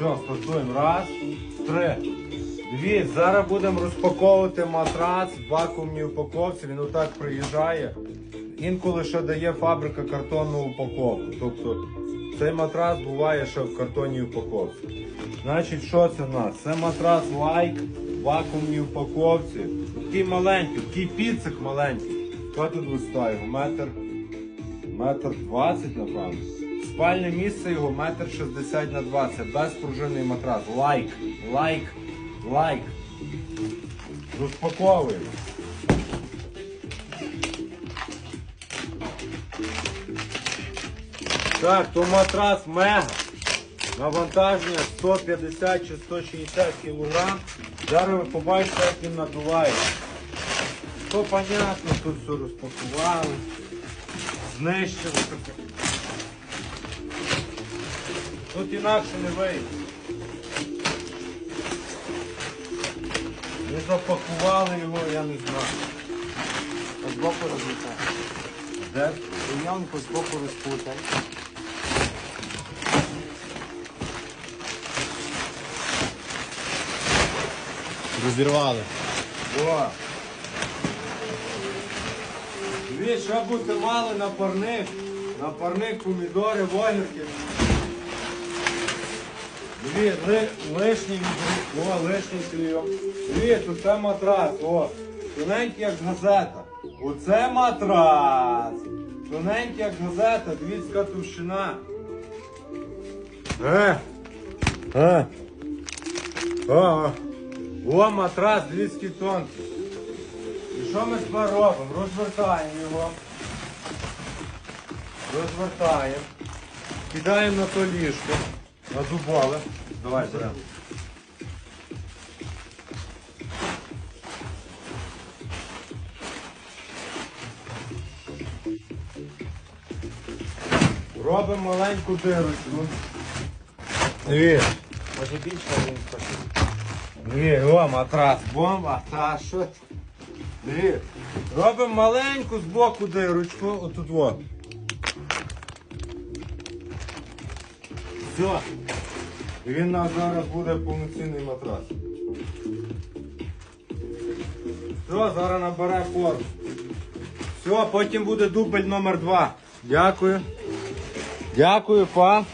Все, стартуємо. Раз, три. Дивіться, зараз будемо розпаковувати матрац в вакуумній упаковці. Він отак приїжджає. Інколи ще дає фабрика картонну упаковку. Тобто цей матрац буває ще в картонній упаковці. Значить, що це в нас? Це матрац лайк в вакуумній упаковці. Такий маленький, такий піцик маленький. Що тут вистає? Метр, метр двадцять, напевно. Спальне місце його метр шістдесят на 20. Безпружинний матрас. Лайк, лайк, лайк. Розпаковуємо. Так, то матрас мега. Навантаження 150 чи 160 кг. Зараз ви побачите, як він надуває. То понятно, тут все розпакували, знищили. Тут інакше не вийде. Не запакували його, я не знаю. З боку розлітає. Де? Ямку з боку розпутай. Розірвали. О! Дві ще бути мали на парник. На парник помідори, вогірки. Дві ли, лишні О, лишній клейом. Дві, тут це матрас. О, тоненький як газета. Оце матрас. Тоненький як газета, дивіться товщина. Е. Е. О, о, матрас 200 тонкий. І що ми тепер робимо? Розвертаємо його. Розвертаємо. Кидаємо на то ліжко. На дубове. Давай беремо. Робимо маленьку дирочку. Дивіться. Може більше він хоче. Ні, о, матрас, бомба, та що? Дві. Робимо маленьку з боку дирочку, отут во. Все. І він нас зараз буде повноцінний матрас. Все, зараз набере форму. Все, потім буде дубль номер два. Дякую. Дякую, па.